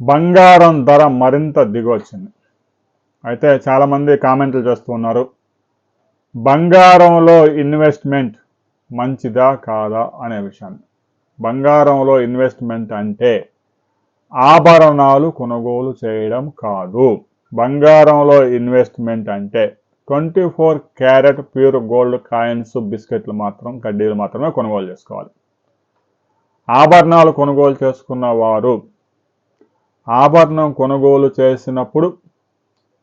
బంగారం ధర మరింత దిగొచ్చింది అయితే చాలామంది కామెంట్లు చేస్తూ ఉన్నారు బంగారంలో ఇన్వెస్ట్మెంట్ మంచిదా కాదా అనే విషయాన్ని. బంగారంలో ఇన్వెస్ట్మెంట్ అంటే ఆభరణాలు కొనుగోలు చేయడం కాదు. బంగారంలో ఇన్వెస్ట్మెంట్ అంటే twenty four carat pure gold coins బిస్కెట్లు మాత్రం కడ్డీలు మాత్రమే కొనుగోలు చేసుకోవాలి. ఆభరణాలు కొనుగోలు చేసుకున్న వారు ఆభరణం కొనుగోలు చేసినప్పుడు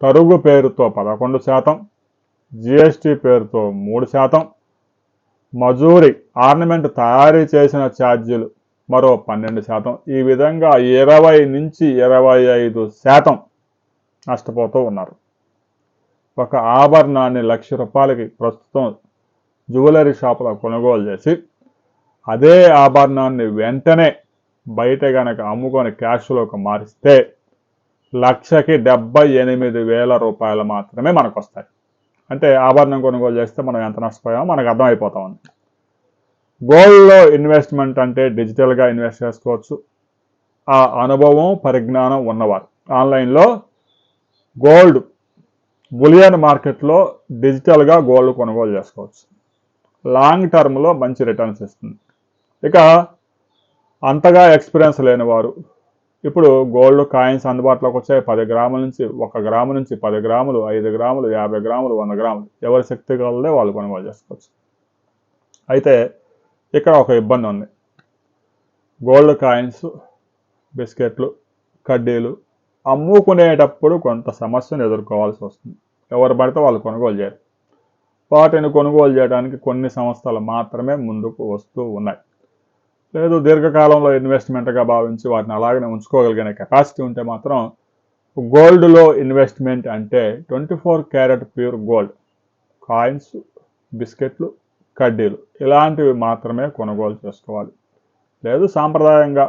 తరుగు పేరుతో పదకొండు శాతం జిఎస్టి పేరుతో మూడు శాతం మజూరి ఆర్నమెంట్ తయారీ చేసిన ఛార్జీలు మరో పన్నెండు శాతం. ఈ విధంగా ఇరవై నుంచి ఇరవై ఐదు శాతం నష్టపోతూ ఉన్నారు. ఒక ఆభరణాన్ని లక్ష రూపాయలకి ప్రస్తుతం జ్యువెలరీ షాపులో కొనుగోలు చేసి అదే ఆభరణాన్ని వెంటనే బయట గనక అమ్ముకొని క్యాష్లోకి మారిస్తే లక్షకి డెబ్బై ఎనిమిది వేల రూపాయలు మాత్రమే మనకు వస్తాయి అంటే ఆభరణం కొనుగోలు చేస్తే మనం ఎంత నష్టపోయామో మనకు అర్థమైపోతా ఉంది. గోల్డ్లో ఇన్వెస్ట్మెంట్ అంటే డిజిటల్గా ఇన్వెస్ట్ చేసుకోవచ్చు. ఆ అనుభవం పరిజ్ఞానం ఉన్నవారు. ఆన్లైన్లో గోల్డ్ బులియన్ మార్కెట్లో డిజిటల్గా గోల్డ్ కొనుగోలు చేసుకోవచ్చు. లాంగ్ టర్మ్లో మంచి రిటర్న్స్ ఇస్తుంది. ఇక అంతగా ఎక్స్పీరియన్స్ లేని వారు ఇప్పుడు గోల్డ్ కాయిన్స్ అందుబాటులోకి వచ్చాయి. పది గ్రాముల నుంచి ఒక గ్రాము నుంచి పది గ్రాములు ఐదు గ్రాములు యాభై గ్రాములు వంద గ్రాములు. ఎవరి శక్తి కలదే వాళ్ళు కొనుగోలు చేసుకోవచ్చు. అయితే ఇక్కడ ఒక ఇబ్బంది ఉంది. గోల్డ్ కాయిన్స్ బిస్కెట్లు కడ్డీలు అమ్ముకునేటప్పుడు కొంత సమస్యను ఎదుర్కోవాల్సి వస్తుంది. ఎవరు పడితే వాళ్ళు కొనుగోలు చేయరు. వాటిని కొనుగోలు చేయడానికి కొన్ని సంస్థలు మాత్రమే ముందుకు వస్తూ ఉన్నాయి. లేదు దీర్ఘకాలంలో ఇన్వెస్ట్మెంట్గా భావించి వాటిని అలాగనే ఉంచుకోగలిగిన కెపాసిటీ ఉంటే మాత్రం గోల్డ్లో ఇన్వెస్ట్మెంట్ అంటే twenty four carat pure gold coins బిస్కెట్లు కడ్డీలు ఇలాంటివి మాత్రమే కొనుగోలు చేసుకోవాలి. లేదు సాంప్రదాయంగా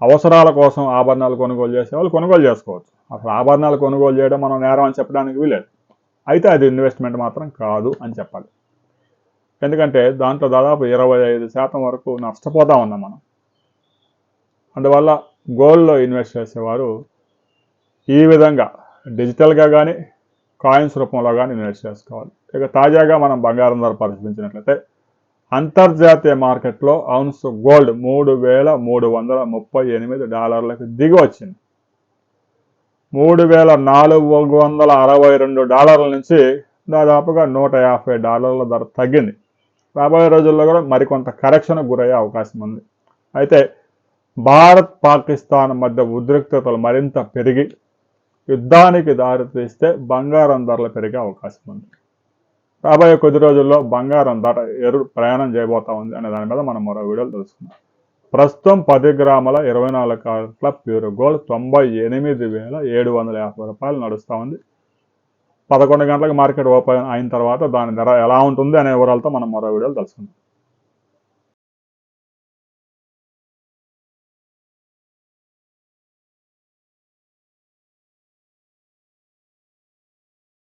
అవసరాల కోసం ఆభరణాలు కొనుగోలు చేసే వాళ్ళు కొనుగోలు చేసుకోవచ్చు. అసలు ఆభరణాలు కొనుగోలు చేయడం మనం నేరం అని చెప్పడానికి వీలేదు అయితే అది ఇన్వెస్ట్మెంట్ మాత్రం కాదు అని చెప్పాలి. ఎందుకంటే దాంట్లో దాదాపు ఇరవై ఐదు శాతం వరకు నష్టపోతా ఉన్నాం మనం. అందువల్ల గోల్డ్లో ఇన్వెస్ట్ చేసేవారు ఈ విధంగా డిజిటల్గా కానీ కాయిన్స్ రూపంలో కానీ ఇన్వెస్ట్ చేసుకోవాలి. ఇక తాజాగా మనం బంగారం ధర పరిశీలించినట్లయితే అంతర్జాతీయ మార్కెట్లో అవున్స్ గోల్డ్ మూడు వేల మూడు వందల ముప్పై ఎనిమిది డాలర్లకు దిగి వచ్చింది. మూడు వేల నాలుగు వందల అరవై రెండు డాలర్ల నుంచి దాదాపుగా నూట యాభై డాలర్ల ధర తగ్గింది. రాబోయే రోజుల్లో కూడా మరికొంత కరెక్షన్కు గురయ్యే అవకాశం ఉంది. అయితే భారత్ పాకిస్తాన్ మధ్య ఉద్రిక్తతలు మరింత పెరిగి యుద్ధానికి దారితీస్తే బంగారం ధరలు పెరిగే అవకాశం ఉంది. రాబోయే కొద్ది రోజుల్లో బంగారం ధర ఎరు ప్రయాణం చేయబోతా ఉంది అనే దాని మీద మనం మరో వీడియోలు తెలుసుకుందాం. ప్రస్తుతం పది గ్రాముల ఇరవై నాలుగు కాట్ల ప్యూర్ గోల్డ్ తొంభై ఎనిమిది వేల ఏడు వందల యాభై రూపాయలు నడుస్తూ ఉంది. పదకొండు గంటలకు మార్కెట్ ఓపెన్ అయిన తర్వాత దాని ధర ఎలా ఉంటుంది అనే వివరాలతో మనం మరో వీడియోలు తెలుసుకుందాం.